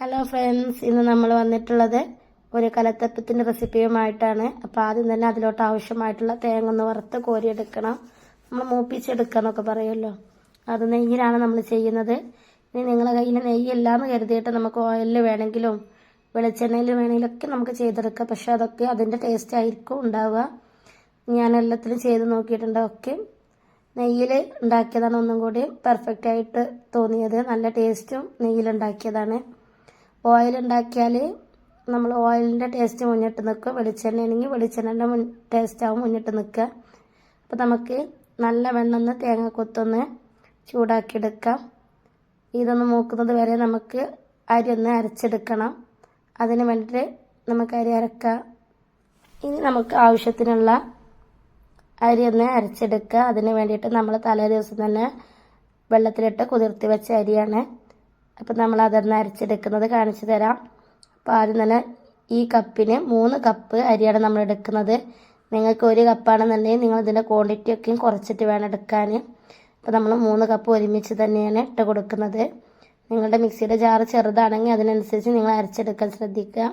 Hello friends ഇന്ന് നമ്മൾ വന്നിട്ടുള്ളത് ഒരു കലത്തപ്പത്തിന്റെ റെസിപ്പിയുമായിട്ടാണ്. അപ്പോൾ ആദ്യം തന്നെ അതിലോട്ട് ആവശ്യമായിട്ടുള്ള തേങ്ങ ഒന്ന് വറുത്ത് കോരിയെടുക്കണം. നമ്മൾ മൂപ്പിച്ചെടുക്കുക എന്നൊക്കെ പറയുമല്ലോ. അത് നെയ്യിലാണ് നമ്മൾ ചെയ്യുന്നത്. ഇനി നിങ്ങളുടെ കയ്യിൽ നെയ്യില്ല എന്ന് കരുതിയിട്ട് നമുക്ക് ഓയിലിൽ വേണമെങ്കിലും വെളിച്ചെണ്ണയിൽ വേണമെങ്കിലും ഒക്കെ നമുക്ക് ചെയ്തെടുക്കാം. പക്ഷെ അതൊക്കെ അതിന്റെ ടേസ്റ്റ് ആയിരിക്കും ഉണ്ടാവുക. ഞാൻ എല്ലാത്തിലും ചെയ്ത് നോക്കിയിട്ടുണ്ട്. ഒക്കെ നെയ്യിൽ ഉണ്ടാക്കിയതാണ് ഒന്നും കൂടി പെർഫെക്റ്റ് ആയിട്ട് തോന്നിയത്. നല്ല ടേസ്റ്റും നെയ്യിലുണ്ടാക്കിയതാണ് ഓയിൽ ഉണ്ടാക്കിയാൽ നമ്മൾ ഓയിലിന്റെ ടേസ്റ്റ് മുന്നിട്ട് നിൽക്കുക. വെളിച്ചെണ്ണ ആണെങ്കിൽ വെളിച്ചെണ്ണന്റെ മുൻ ടേസ്റ്റ് ആവും മുന്നിട്ട് നിൽക്കുക. അപ്പോൾ നമുക്ക് നല്ല വെണ്ണൊന്ന് തേങ്ങ കൊത്തൊന്ന് ചൂടാക്കിയെടുക്കാം. ഇതൊന്ന് മൂക്കുന്നത് വരെ നമുക്ക് അരി ഒന്ന് അരച്ചെടുക്കണം. അതിന് വേണ്ടിയിട്ട് നമുക്ക് അരി അരക്കാം. ഇനി നമുക്ക് ആവശ്യത്തിനുള്ള അരി ഒന്ന് അരച്ചെടുക്കുക. അതിന് വേണ്ടിയിട്ട് നമ്മൾ തലേ ദിവസം തന്നെ വെള്ളത്തിലിട്ട് കുതിർത്തി വെച്ച അരിയാണ്. അപ്പം നമ്മൾ അതൊന്ന് അരച്ചെടുക്കുന്നത് കാണിച്ചു തരാം. അപ്പോൾ ആദ്യം തന്നെ ഈ കപ്പിന് മൂന്ന് കപ്പ് അരിയാണ് നമ്മൾ എടുക്കുന്നത്. നിങ്ങൾക്ക് ഒരു കപ്പാണെന്നുണ്ടെങ്കിൽ നിങ്ങൾ ഇതിന്റെ ക്വാണ്ടിറ്റി ഒക്കെയും കുറച്ചിട്ട് വേണം എടുക്കാൻ അപ്പോൾ നമ്മൾ മൂന്ന് കപ്പ് ഒരുമിച്ച് തന്നെയാണ് ഇട്ട് കൊടുക്കുന്നത്. നിങ്ങളുടെ മിക്സിയുടെ ജാറ് ചെറുതാണെങ്കിൽ അതിനനുസരിച്ച് നിങ്ങൾ അരച്ചെടുക്കാൻ ശ്രദ്ധിക്കുക.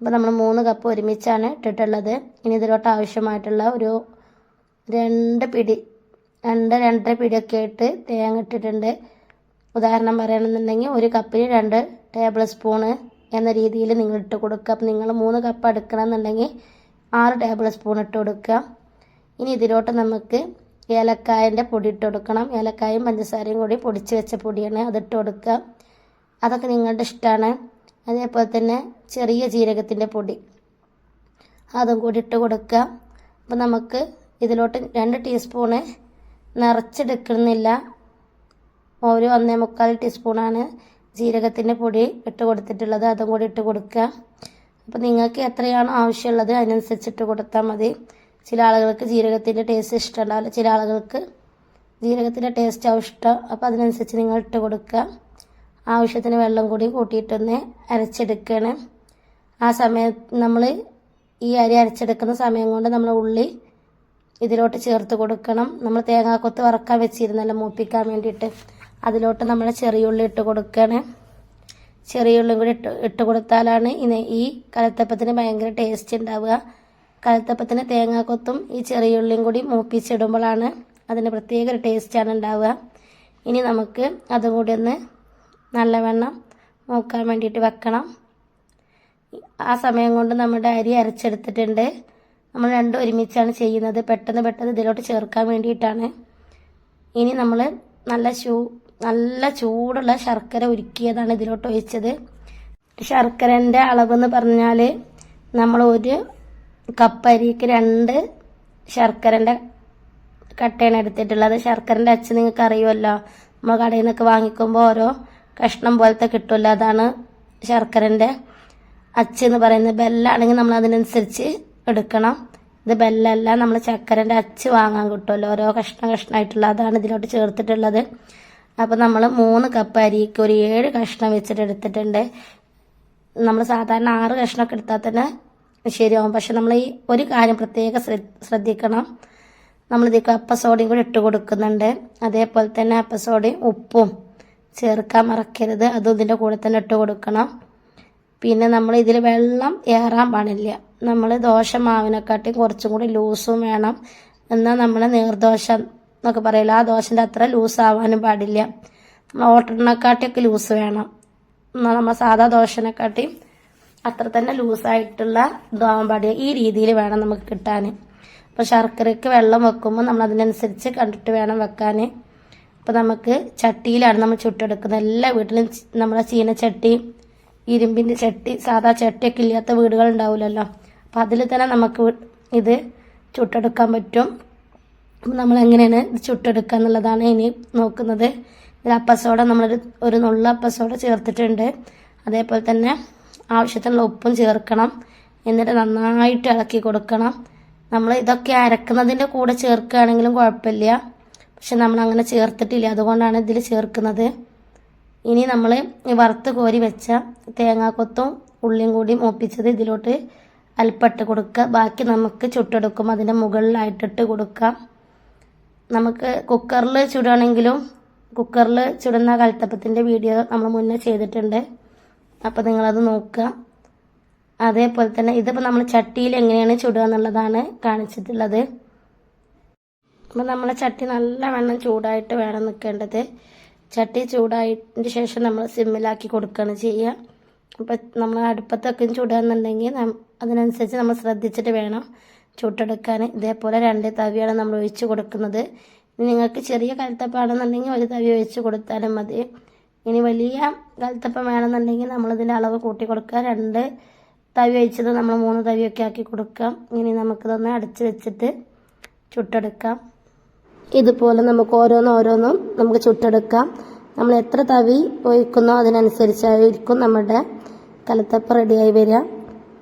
അപ്പോൾ നമ്മൾ മൂന്ന് കപ്പ് ഒരുമിച്ചാണ് ഇട്ടിട്ടുള്ളത്. ഇനി ഇതിലോട്ട് ആവശ്യമായിട്ടുള്ള ഒരു രണ്ട് പിടി രണ്ട് രണ്ടര പിടിയൊക്കെ ആയിട്ട് തേങ്ങ ഇട്ടിട്ടുണ്ട്. ഉദാഹരണം പറയണമെന്നുണ്ടെങ്കിൽ ഒരു കപ്പിന് രണ്ട് ടേബിൾ സ്പൂണ് എന്ന രീതിയിൽ നിങ്ങൾ ഇട്ട് കൊടുക്കുക. അപ്പം നിങ്ങൾ മൂന്ന് കപ്പ് എടുക്കണമെന്നുണ്ടെങ്കിൽ ആറ് ടേബിൾ സ്പൂൺ ഇട്ട് കൊടുക്കുക. ഇനി ഇതിലോട്ട് നമുക്ക് ഏലക്കായന്റെ പൊടി ഇട്ട് കൊടുക്കണം. ഏലക്കായും പഞ്ചസാരയും കൂടി പൊടിച്ച് വെച്ച പൊടിയാണ് അതിട്ട് കൊടുക്കുക. അതൊക്കെ നിങ്ങളുടെ ഇഷ്ടമാണ്. അതേപോലെ തന്നെ ചെറിയ ജീരകത്തിന്റെ പൊടി അതും കൂടി ഇട്ട് കൊടുക്കുക. അപ്പോൾ നമുക്ക് ഇതിലോട്ട് രണ്ട് ടീസ്പൂണ് നിറച്ചെടുക്കുന്നില്ല. ഒരു ഒന്നേ മുക്കാൽ ടീസ്പൂണാണ് ജീരകത്തിന്റെ പൊടി ഇട്ട് കൊടുത്തിട്ടുള്ളത്. അതും കൂടി ഇട്ട് കൊടുക്കുക. അപ്പോൾ നിങ്ങൾക്ക് എത്രയാണോ ആവശ്യമുള്ളത് അതിനനുസരിച്ചിട്ട് കൊടുത്താൽ മതി. ചില ആളുകൾക്ക് ജീരകത്തിന്റെ ടേസ്റ്റ് ഇഷ്ടമുണ്ടാവില്ല. ചില ആളുകൾക്ക് ജീരകത്തിന്റെ ടേസ്റ്റ് ആവും ഇഷ്ടം. അപ്പോൾ അതിനനുസരിച്ച് നിങ്ങൾ ഇട്ട് കൊടുക്കുക. ആവശ്യത്തിന് വെള്ളം കൂടി കൂട്ടിയിട്ടൊന്ന് അരച്ചെടുക്കണം ആ സമയത്ത് നമ്മൾ ഈ അരി അരച്ചെടുക്കുന്ന സമയം കൊണ്ട് നമ്മൾ ഉള്ളി ഇതിലോട്ട് ചേർത്ത് കൊടുക്കണം. നമ്മൾ തേങ്ങാക്കൊത്ത് വറക്കാൻ വെച്ചിരുന്നല്ലോ മൂപ്പിക്കാൻ വേണ്ടിയിട്ട്. അതിലോട്ട് നമ്മൾ ചെറിയ ഉള്ളി ഇട്ട് കൊടുക്കുകയാണ് ചെറിയ ഉള്ളിയും കൂടി ഇട്ട് ഇട്ട് കൊടുത്താലാണ് ഇനി ഈ കലത്തപ്പത്തിന് ഭയങ്കര ടേസ്റ്റ് ഉണ്ടാവുക കലത്തപ്പത്തിന് തേങ്ങാക്കൊത്തും ഈ ചെറിയ ഉള്ളിയും കൂടി മൂപ്പിച്ചിടുമ്പോഴാണ് അതിന് പ്രത്യേക ഒരു ടേസ്റ്റാണ് ഉണ്ടാവുക ഇനി നമുക്ക് അതും കൂടി ഒന്ന് നല്ലവണ്ണം മൂക്കാൻ വേണ്ടിയിട്ട് വെക്കണം. ആ സമയം കൊണ്ട് നമ്മുടെ അരി അരച്ചെടുത്തിട്ടുണ്ട്. നമ്മൾ രണ്ടും ഒരുമിച്ചാണ് ചെയ്യുന്നത്. പെട്ടെന്ന് പെട്ടെന്ന് ഇതിലോട്ട് ചേർക്കാൻ വേണ്ടിയിട്ടാണ്. ഇനി നമ്മൾ നല്ല ചൂ നല്ല ചൂടുള്ള ശർക്കര ഉരുക്കിയതാണ് ഇതിലോട്ട് ഒഴിച്ചത്. ശർക്കരന്റെ അളവെന്ന് പറഞ്ഞാൽ നമ്മൾ ഒരു കപ്പ് അരിക്ക് രണ്ട് ശർക്കരന്റെ കട്ടയാണ് എടുത്തിട്ടുള്ളത്. ശർക്കരന്റെ അച്ഛൻ നിങ്ങൾക്ക് അറിയുമല്ലോ. നമ്മൾ കടയിൽ നിന്നൊക്കെ വാങ്ങിക്കുമ്പോൾ ഓരോ കഷ്ണം പോലത്തെ കിട്ടുമല്ലോ. അതാണ് ശർക്കരന്റെ അച്ച് എന്ന് പറയുന്നത്. ബെല്ലാണെങ്കിൽ നമ്മൾ അതിനനുസരിച്ച് എടുക്കണം. ഇത് ബെല്ലല്ല നമ്മൾ ചക്കരന്റെ അച്ച് വാങ്ങാൻ കിട്ടുമല്ലോ. ഓരോ കഷ്ണം കഷ്ണമായിട്ടുള്ള അതാണ് ഇതിലോട്ട് ചേർത്തിട്ടുള്ളത്. അപ്പോൾ നമ്മൾ മൂന്ന് കപ്പ് അരിക്ക് ഒരു ഏഴ് കഷ്ണം വെച്ചിട്ട് എടുത്തിട്ടുണ്ട്. നമ്മൾ സാധാരണ ആറ് കഷ്ണമൊക്കെ എടുത്താൽ തന്നെ ശരിയാവും. പക്ഷെ നമ്മൾ ഈ ഒരു കാര്യം പ്രത്യേകം ശ്രദ്ധിക്കണം. നമ്മൾ ഇതിലേക്ക് അപ്പസോഡയും കൂടി ഇട്ട് കൊടുക്കുന്നുണ്ട്. അതേപോലെ തന്നെ അപ്പസോഡയും ഉപ്പും ചേർക്കാൻ മറക്കരുത്. അതും ഇതിന്റെ കൂടെ തന്നെ ഇട്ട് കൊടുക്കണം. പിന്നെ നമ്മൾ ഇതിൽ വെള്ളം ഏറാൻ പാടില്ല. നമ്മൾ ദോശ മാവിനെക്കാട്ടിയും കുറച്ചും കൂടി ലൂസും വേണം. എന്നാൽ നമ്മൾ നീർദോശ എന്നൊക്കെ പറയില്ല. ആ ദോശന്റെ അത്ര ലൂസ് ആവാനും പാടില്ല. നമ്മൾ ഓട്ടറിനെക്കാട്ടിയൊക്കെ ലൂസ് വേണം. എന്നാൽ നമ്മൾ സാധാ ദോശനെക്കാട്ടി അത്ര തന്നെ ലൂസായിട്ടുള്ള ഇതാവാൻ പാടില്ല. ഈ രീതിയിൽ വേണം നമുക്ക് കിട്ടാൻ അപ്പോൾ ശർക്കരയ്ക്ക് വെള്ളം വെക്കുമ്പോൾ നമ്മൾ അതിനനുസരിച്ച് കണ്ടിട്ട് വേണം വെക്കാൻ അപ്പോൾ നമുക്ക് ചട്ടിയിലാണ് നമ്മൾ ചുട്ടെടുക്കുന്നത്. എല്ലാ വീട്ടിലും നമ്മുടെ ചീനച്ചട്ടി ഇരുമ്പിന്റെ ചട്ടി സാധാ ചട്ടിയൊക്കെ ഇല്ലാത്ത വീടുകൾ ഉണ്ടാവില്ലല്ലോ അപ്പോൾ അതിൽ തന്നെ നമുക്ക് ഇത് ചുട്ടെടുക്കാൻ പറ്റും. നമ്മൾ എങ്ങനെയാണ് ചുട്ടെടുക്കുക എന്നുള്ളതാണ് ഇനി നോക്കുന്നത്. ഇത് അപ്പസോഡ നമ്മളൊരു ഒരു നുള്ള അപ്പസോഡ ചേർത്തിട്ടുണ്ട്. അതേപോലെ തന്നെ ആവശ്യത്തിനുള്ള ഉപ്പും ചേർക്കണം. എന്നിട്ട് നന്നായിട്ട് ഇളക്കി കൊടുക്കണം. നമ്മൾ ഇതൊക്കെ അരക്കുന്നതിന്റെ കൂടെ ചേർക്കുകയാണെങ്കിലും കുഴപ്പമില്ല. പക്ഷെ നമ്മൾ അങ്ങനെ ചേർത്തിട്ടില്ല. അതുകൊണ്ടാണ് ഇതിൽ ചേർക്കുന്നത്. ഇനി നമ്മൾ വറുത്ത് കോരി വെച്ച തേങ്ങാക്കൊത്തും ഉള്ളിയും കൂടി മൂപ്പിച്ചത് ഇതിലോട്ട് അല്പട്ട് കൊടുക്കുക. ബാക്കി നമുക്ക് ചുട്ടെടുക്കും. അതിന്റെ മുകളിലായിട്ടിട്ട് കൊടുക്കാം. നമുക്ക് കുക്കറിൽ ചുടുകയാണെങ്കിലും കുക്കറിൽ ചുടുന്ന കൽത്തപ്പത്തിന്റെ വീഡിയോ നമ്മൾ മുന്നേ ചെയ്തിട്ടുണ്ട്. അപ്പോൾ നിങ്ങളത് നോക്കുക. അതേപോലെ തന്നെ ഇതിപ്പോൾ നമ്മൾ ചട്ടിയിൽ എങ്ങനെയാണ് ചുടുക എന്നുള്ളതാണ് കാണിച്ചിട്ടുള്ളത്. അപ്പോൾ നമ്മളെ ചട്ടി നല്ല വെള്ളം ചൂടായിട്ട് വേണം നിൽക്കേണ്ടത്. ചട്ടി ചൂടായതിന് ശേഷം നമ്മൾ സിമ്മിലാക്കി കൊടുക്കുകയാണ് ചെയ്യുക. അപ്പോൾ നമ്മൾ അടുപ്പത്തൊക്കെ ചുടുകയെന്നുണ്ടെങ്കിൽ അതിനനുസരിച്ച് നമ്മൾ ശ്രദ്ധിച്ചിട്ട് വേണം ചുട്ടെടുക്കാൻ ഇതേപോലെ രണ്ട് തവിയാണ് നമ്മൾ ഒഴിച്ച് കൊടുക്കുന്നത്. നിങ്ങൾക്ക് ചെറിയ കലത്തപ്പാണെന്നുണ്ടെങ്കിൽ ഒരു തവി ഒഴിച്ച് കൊടുത്താലും മതി. ഇനി വലിയ കലത്തപ്പം വേണമെന്നുണ്ടെങ്കിൽ നമ്മളിതിന്റെ അളവ് കൂട്ടി കൊടുക്കുക. രണ്ട് തവി ഒഴിച്ചത് നമ്മൾ മൂന്ന് തവിയൊക്കെ ആക്കി കൊടുക്കാം ഇനി നമുക്കിതൊന്ന് അടച്ച് വെച്ചിട്ട് ചുട്ടെടുക്കാം. ഇതുപോലെ നമുക്ക് ഓരോന്നും ഓരോന്നും നമുക്ക് ചുട്ടെടുക്കാം. നമ്മൾ എത്ര തവി ഒഴിക്കുന്നോ അതിനനുസരിച്ചായിരിക്കും നമ്മുടെ കലത്തപ്പം റെഡിയായി വരിക.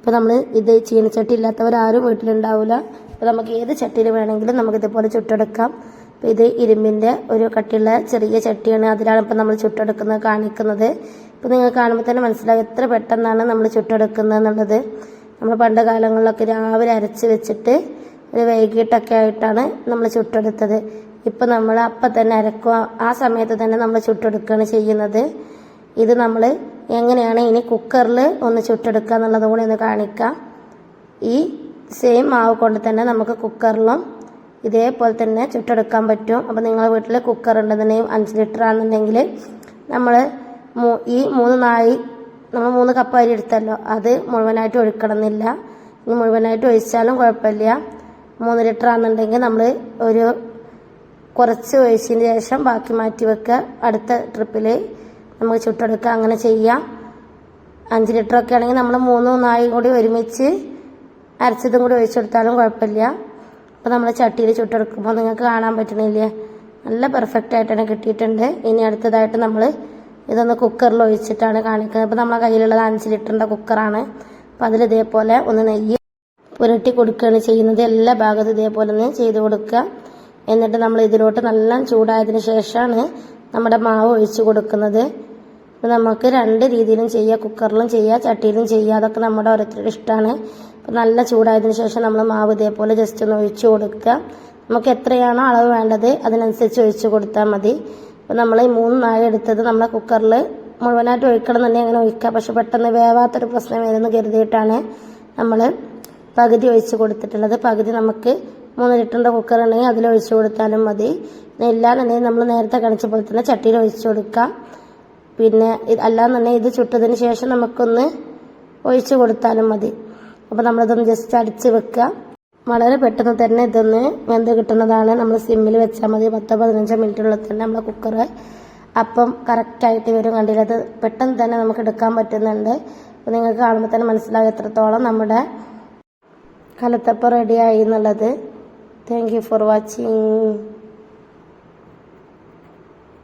ഇപ്പോൾ നമ്മൾ ഇത് ചീനച്ചട്ടി ഇല്ലാത്തവരാരും വീട്ടിലുണ്ടാവില്ല അപ്പോൾ നമുക്ക് ഏത് ചട്ടിയിൽ വേണമെങ്കിലും നമുക്ക് ഇതുപോലെ ചുട്ടെടുക്കാം. അപ്പോൾ ഇത് ഇരുമ്പിന്റെ ഒരു കട്ടിയുള്ള ചെറിയ ചട്ടിയാണ് അതിലാണ് ഇപ്പോൾ നമ്മൾ ചുട്ടെടുക്കുന്നത് കാണിക്കുന്നത്. ഇപ്പോൾ നിങ്ങൾ കാണുമ്പോൾ തന്നെ മനസ്സിലാകും എത്ര പെട്ടെന്നാണ് നമ്മൾ ചുട്ടെടുക്കുന്നത് എന്നുള്ളത്. നമ്മൾ പണ്ട് കാലങ്ങളിലൊക്കെ രാവിലെ അരച്ച് വെച്ചിട്ട് ഒരു വൈകിട്ടൊക്കെ ആയിട്ടാണ് നമ്മൾ ചുട്ടെടുത്തത്. ഇപ്പം നമ്മൾ അപ്പം തന്നെ അരക്കുക ആ സമയത്ത് തന്നെ നമ്മൾ ചുട്ടെടുക്കുകയാണ് ചെയ്യുന്നത്. ഇത് നമ്മൾ എങ്ങനെയാണ് ഇനി കുക്കറിൽ ഒന്ന് ചുട്ടെടുക്കുക എന്നുള്ളത് കൂടി ഒന്ന് കാണിക്കാം. ഈ സെയിം മാവ് കൊണ്ട് തന്നെ നമുക്ക് കുക്കറിലും ഇതേപോലെ തന്നെ ചുട്ടെടുക്കാൻ പറ്റും. അപ്പോൾ നിങ്ങളുടെ വീട്ടിൽ കുക്കർ ഉണ്ടെന്നുണ്ടെങ്കിൽ അഞ്ച് ലിറ്റർ ആണെന്നുണ്ടെങ്കിൽ നമ്മൾ ഈ മൂന്ന് നായി നമ്മൾ മൂന്ന് കപ്പ് അരി എടുത്തല്ലോ അത് മുഴുവനായിട്ട് ഒഴിക്കണമെന്നില്ല. ഇനി മുഴുവനായിട്ട് ഒഴിച്ചാലും കുഴപ്പമില്ല. മൂന്ന് ലിറ്റർ ആണെന്നുണ്ടെങ്കിൽ നമ്മൾ ഒരു കുറച്ച് ഒഴിച്ചതിന് ശേഷം ബാക്കി മാറ്റി വെക്കുക. അടുത്ത ട്രിപ്പിൽ നമുക്ക് ചുട്ടെടുക്കാം അങ്ങനെ ചെയ്യാം. അഞ്ച് ലിറ്റർ ഒക്കെ ആണെങ്കിൽ നമ്മൾ മൂന്നോ നായും കൂടി ഒരുമിച്ച് അരച്ചതും കൂടി ഒഴിച്ചു കൊടുത്താലും കുഴപ്പമില്ല. അപ്പോൾ നമ്മൾ ചട്ടിയിൽ ചുട്ടെടുക്കുമ്പോൾ നിങ്ങൾക്ക് കാണാൻ പറ്റണില്ലേ? നല്ല പെർഫെക്റ്റ് ആയിട്ടാണ് കിട്ടിയിട്ടുണ്ട്. ഇനി അടുത്തതായിട്ട് നമ്മൾ ഇതൊന്ന് കുക്കറിൽ ഒഴിച്ചിട്ടാണ് കാണിക്കുന്നത്. അപ്പോൾ നമ്മളെ കയ്യിലുള്ളത് അഞ്ച് ലിറ്ററിന്റെ കുക്കറാണ് അപ്പോൾ അതിൽ ഇതേപോലെ ഒന്ന് നെയ്യ് പുരട്ടി കൊടുക്കുകയാണ് ചെയ്യുന്നത്. എല്ലാ ഭാഗത്തും ഇതേപോലെ ഒന്ന് ചെയ്ത് കൊടുക്കുക. എന്നിട്ട് നമ്മൾ ഇതിലോട്ട് നല്ല ചൂടായതിനു ശേഷമാണ് നമ്മുടെ മാവ് ഒഴിച്ചു കൊടുക്കുന്നത്. അപ്പോൾ നമുക്ക് രണ്ട് രീതിയിലും ചെയ്യാം. കുക്കറിലും ചെയ്യാം ചട്ടിയിലും ചെയ്യാം. അതൊക്കെ നമ്മുടെ ഓരോരുത്തരുടെ ഇഷ്ടമാണ് അപ്പോൾ നല്ല ചൂടായതിനു ശേഷം നമ്മൾ മാവ് ഇതേപോലെ ജസ്റ്റ് ഒന്ന് ഒഴിച്ച് കൊടുക്കുക. നമുക്ക് എത്രയാണോ അളവ് വേണ്ടത് അതിനനുസരിച്ച് ഒഴിച്ച് കൊടുത്താൽ മതി. അപ്പോൾ നമ്മൾ ഈ മൂന്ന് നായ എടുത്തത് നമ്മളെ കുക്കറിൽ മുഴുവനായിട്ട് ഒഴിക്കണം എന്നുണ്ടെങ്കിൽ അങ്ങനെ ഒഴിക്കുക പക്ഷെ പെട്ടെന്ന് വേവാത്തൊരു പ്രശ്നം വരുന്നു കരുതിയിട്ടാണ് നമ്മൾ പകുതി ഒഴിച്ച് കൊടുത്തിട്ടുള്ളത്. പകുതി നമുക്ക് മൂന്ന് ലിറ്ററിന്റെ കുക്കർ ഉണ്ടെങ്കിൽ അതിൽ ഒഴിച്ച് കൊടുത്താലും മതി. ഇല്ലാന്നുണ്ടെങ്കിൽ നമ്മൾ നേരത്തെ കണിച്ച പോലെ തന്നെ ചട്ടിയിൽ ഒഴിച്ച് കൊടുക്കാം. പിന്നെ അല്ലാന്നുണ്ടെങ്കിൽ ഇത് ചുട്ടതിന് ശേഷം നമുക്കൊന്ന് ഒഴിച്ചു കൊടുത്താലും മതി. അപ്പോൾ നമ്മളിതൊന്ന് ജസ്റ്റ് അടിച്ച് വെക്കുക വളരെ പെട്ടെന്ന് തന്നെ ഇതൊന്ന് വെന്ത് കിട്ടുന്നതാണ്. നമ്മൾ സിമ്മിൽ വെച്ചാൽ മതി. പത്തോ പതിനഞ്ചോ മിനിറ്റുള്ളിൽ തന്നെ നമ്മളെ കുക്കർ അപ്പം കറക്റ്റായിട്ട് വരും കണ്ടില്ല? അത് പെട്ടെന്ന് തന്നെ നമുക്ക് എടുക്കാൻ പറ്റുന്നുണ്ട്. അപ്പോൾ നിങ്ങൾക്ക് കാണുമ്പോൾ തന്നെ മനസ്സിലാകും എത്രത്തോളം നമ്മുടെ കലത്തപ്പം റെഡിയായി എന്നുള്ളത്. Thank you for watching